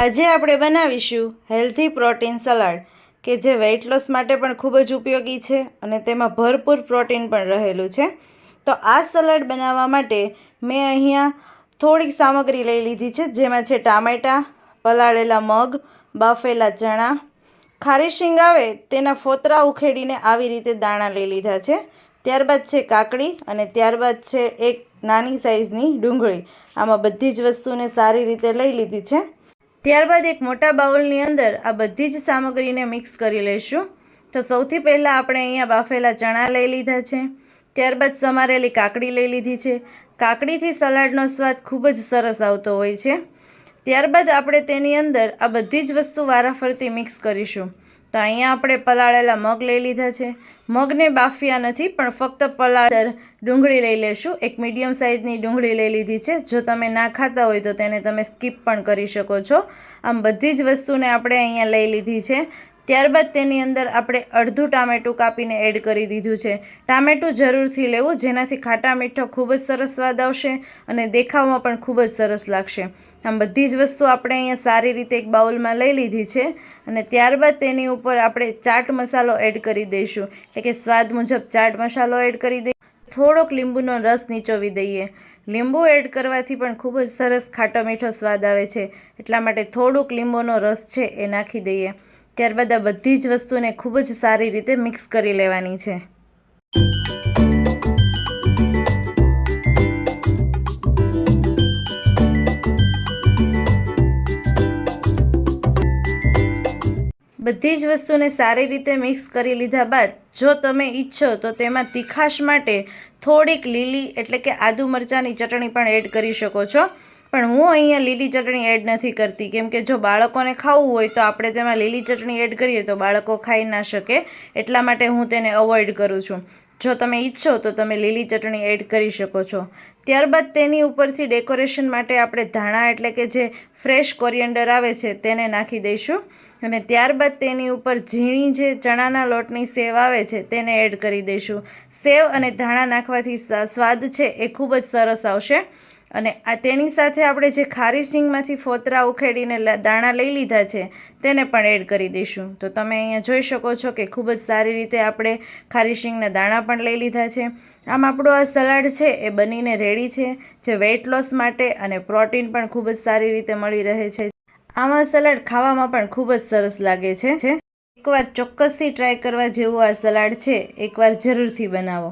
આજે આપણે બનાવીશું હેલ્ધી પ્રોટીન સલાડ કે જે વેઇટ લોસ માટે પણ ખૂબ જ ઉપયોગી છે અને તેમાં ભરપૂર પ્રોટીન પણ રહેલું છે. તો આ સલાડ બનાવવા માટે મેં અહીંયા થોડીક સામગ્રી લઈ લીધી છે, જેમાં છે ટામેટાં, પલાળેલા મગ, બાફેલા ચણા. ખારી શીંગ આવે તેના ફોતરા ઉખેડીને આવી રીતે દાણા લઈ લીધા છે. ત્યારબાદ છે કાકડી અને ત્યારબાદ છે એક નાની સાઈઝની ડુંગળી. આમાં બધી જ વસ્તુને સારી રીતે લઈ લીધી છે. ત્યારબાદ એક મોટા બાઉલની અંદર આ બધી જ સામગ્રીને મિક્સ કરી લઈશું. તો સૌથી પહેલાં આપણે અહીંયા બાફેલા ચણા લઈ લીધા છે. ત્યારબાદ સમારેલી કાકડી લઈ લીધી છે. કાકડીથી સલાડનો સ્વાદ ખૂબ જ સરસ આવતો હોય છે. ત્યારબાદ આપણે તેની અંદર આ બધી જ વસ્તુ વારાફરતી મિક્સ કરીશું. તો અહીંયા આપણે પલાળેલા મગ લઈ લીધા છે. મગને બાફ્યા નથી, પણ ફક્ત પલાળર ડુંગળી લઈ લેશું. એક મીડિયમ સાઇઝની ડુંગળી લઈ લીધી છે. જો તમે ના ખાતા હોય તો તેને તમે સ્કીપ પણ કરી શકો છો. આમ બધી જ વસ્તુને આપણે અહીંયા લઈ લીધી છે. ત્યારબાદ તેની અંદર આપણે અડધું ટામેટું કાપીને એડ કરી દીધું છે. ટામેટું જરૂરથી લેવું, જેનાથી ખાટા મીઠો ખૂબ જ સરસ સ્વાદ આવશે અને દેખાવમાં પણ ખૂબ જ સરસ લાગશે. આમ બધી જ વસ્તુ આપણે અહીંયા સારી રીતે એક બાઉલમાં લઈ લીધી છે અને ત્યારબાદ તેની ઉપર આપણે ચાટ મસાલો એડ કરી દઈશું. એટલે કે સ્વાદ મુજબ ચાટ મસાલો એડ કરી દઈ. થોડોક લીંબુનો રસ નીચોવી દઈએ. લીંબુ એડ કરવાથી પણ ખૂબ જ સરસ ખાટો મીઠો સ્વાદ આવે છે. એટલા માટે થોડુંક લીંબુનો રસ છે એ નાખી દઈએ. ત્યારબાદ આ બધી જ વસ્તુને ખૂબ જ સારી રીતે મિક્સ કરી લેવાની છે. બધી જ વસ્તુને સારી રીતે મિક્સ કરી લીધા બાદ જો તમે ઈચ્છો તો તેમાં તીખાશ માટે થોડીક લીલી એટલે કે આદુ મરચાંની ચટણી પણ એડ કરી શકો છો. પણ હું અહીંયા લીલી ચટણી એડ નથી કરતી. કેમ કે જો બાળકોને ખાવું હોય તો આપણે તેમાં લીલી ચટણી એડ કરીએ તો બાળકો ખાઈ ના શકે. એટલા માટે હું તેને અવોઇડ કરું છું. જો તમે ઈચ્છો તો તમે લીલી ચટણી એડ કરી શકો છો. ત્યારબાદ તેની ઉપરથી ડેકોરેશન માટે આપણે ધાણા એટલે કે જે ફ્રેશ કોરિયન્ડર આવે છે તેને નાખી દઈશું. અને ત્યારબાદ તેની ઉપર ઝીણી જે ચણાના લોટની સેવ આવે છે તેને એડ કરી દઈશું. સેવ અને ધાણા નાખવાથી સ્વાદ છે એ ખૂબ જ સરસ આવશે. અને આ તેની સાથે આપણે જે ખારી સિંગમાંથી ફોતરા ઉખેડીને દાણા લઈ લીધા છે, તેને પણ એડ કરી દઈશું. તો તમે અહીંયા જોઈ શકો છો કે ખૂબ જ સારી રીતે આપણે ખારી સિંગના દાણા પણ લઈ લીધા છે. આમ આપણું આ સલાડ છે એ બનીને રેડી છે, જે વેઇટ લોસ માટે અને પ્રોટીન પણ ખૂબ જ સારી રીતે મળી રહે છે. આમાં સલાડ ખાવામાં પણ ખૂબ જ સરસ લાગે છે. એકવાર ચોક્કસથી ટ્રાય કરવા જેવું આ સલાડ છે, એકવાર જરૂરથી બનાવો.